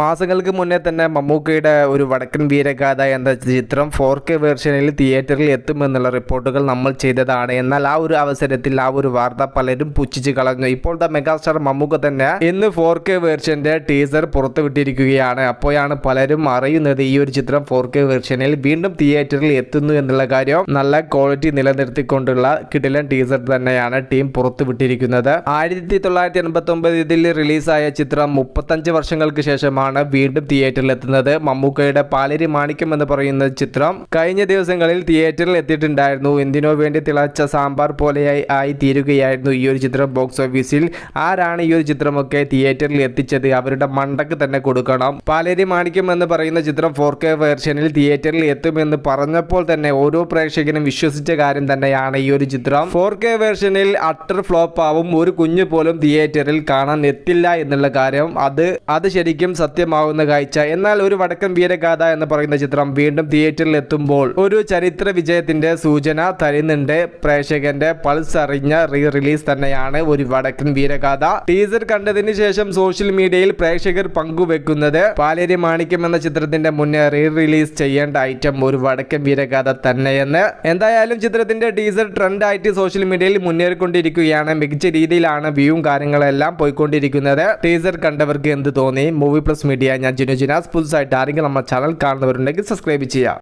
മാസങ്ങൾക്ക് മുന്നേ തന്നെ മമ്മൂക്കയുടെ ഒരു വടക്കൻ വീരഗാഥ എന്ന ചിത്രം ഫോർ കെ വേർഷനിൽ തിയേറ്ററിൽ എത്തുമെന്നുള്ള റിപ്പോർട്ടുകൾ നമ്മൾ ചെയ്തതാണ്. എന്നാൽ ആ ഒരു അവസരത്തിൽ ആ ഒരു വാർത്ത പലരും പുച്ഛിച്ച് കളഞ്ഞു. ഇപ്പോഴത്തെ മെഗാസ്റ്റാർ മമ്മൂക്ക തന്നെ ഇന്ന് ഫോർ കെ വേർഷന്റെ ടീസർ പുറത്തുവിട്ടിരിക്കുകയാണ്. അപ്പോഴാണ് പലരും അറിയുന്നത് ഈ ഒരു ചിത്രം ഫോർ കെ വേർഷനിൽ വീണ്ടും തിയേറ്ററിൽ എത്തുന്നു എന്നുള്ള കാര്യം. നല്ല ക്വാളിറ്റി നിലനിർത്തിക്കൊണ്ടുള്ള കിടിലൻ ടീസർ തന്നെയാണ് ടീം പുറത്തുവിട്ടിരിക്കുന്നത്. ആയിരത്തി തൊള്ളായിരത്തി എൺപത്തി ഒമ്പതിൽ റിലീസായ ചിത്രം മുപ്പത്തഞ്ച് വർഷങ്ങൾക്ക് ശേഷമാണ് വീണ്ടും തിയേറ്ററിൽ എത്തുന്നത് മമ്മൂക്കയുടെ പാലരി മാണിക്യം എന്ന് പറയുന്ന ചിത്രം. കഴിഞ്ഞ ദിവസങ്ങളിൽ തിയേറ്ററിൽ എത്തിയിട്ടുണ്ടായിരുന്നു എന്തിനോ വേണ്ടി തിളച്ച സാമ്പാർ പോലെയായി ആയി തീരുകയായിരുന്നു ഈ ഒരു ചിത്രം ബോക്സ് ഓഫീസിൽ. ആരാണ് ഈ ഒരു ചിത്രമൊക്കെ തിയേറ്ററിൽ എത്തിച്ചത്? അവരുടെ മണ്ടക്ക് തന്നെ കൊടുക്കണം. പാലേരി മാണിക്യം എന്ന് പറയുന്ന ചിത്രം ഫോർ കെ വേർഷനിൽ തിയേറ്ററിൽ എത്തുമെന്ന് പറഞ്ഞപ്പോൾ തന്നെ ഓരോ പ്രേക്ഷകനും വിശ്വസിച്ച കാര്യം തന്നെയാണ് ഈ ഒരു ചിത്രം. ഫോർ കെ വേർഷനിൽ അട്ടർ ഫ്ലോപ്പ് ആവും ഒരു കുഞ്ഞു പോലും തിയേറ്ററിൽ കാണാൻ എത്തില്ല എന്നുള്ള കാര്യം. അത് അത് ശരിക്കും സത്യമാവുന്ന കാഴ്ച. എന്നാൽ ഒരു വടക്കൻ വീരഗാഥ എന്ന് പറയുന്ന ചിത്രം വീണ്ടും തിയേറ്ററിൽ എത്തുമ്പോൾ ഒരു ചരിത്ര വിജയത്തിന്റെ സൂചന തരുന്നുണ്ട്. പ്രേക്ഷകന്റെ പൾസ് അറിഞ്ഞ റീ റിലീസ് തന്നെയാണ് ഒരു വടക്കൻ വീരഗാഥ. ടീസർ കണ്ടതിന് ശേഷം സോഷ്യൽ മീഡിയയിൽ പ്രേക്ഷകർ പങ്കുവെക്കുന്നത് പാലേരി മാണിക്യം എന്ന ചിത്രത്തിന്റെ മുന്നേ റീ റിലീസ് ചെയ്യേണ്ട ഐറ്റം ഒരു വടക്കൻ വീരഗാഥ തന്നെയെന്ന്. എന്തായാലും ചിത്രത്തിന്റെ ടീസർ ട്രെൻഡ് ആയിട്ട് സോഷ്യൽ മീഡിയയിൽ മുന്നേറിക്കൊണ്ടിരിക്കുകയാണ്. മികച്ച രീതിയിലാണ് വ്യൂവും കാര്യങ്ങളെല്ലാം പോയിക്കൊണ്ടിരിക്കുന്നത്. ടീസർ കണ്ടവർക്ക് എന്ത് തോന്നി? മൂവി പ്ലസ് മീഡിയ ഞാൻ ജിനു ജിനാസ്. പുതുസായിട്ട് ആരെങ്കിലും നമ്മുടെ ചാനൽ കാണുന്നവരുണ്ടെങ്കിൽ സബ്സ്ക്രൈബ് ചെയ്യുക.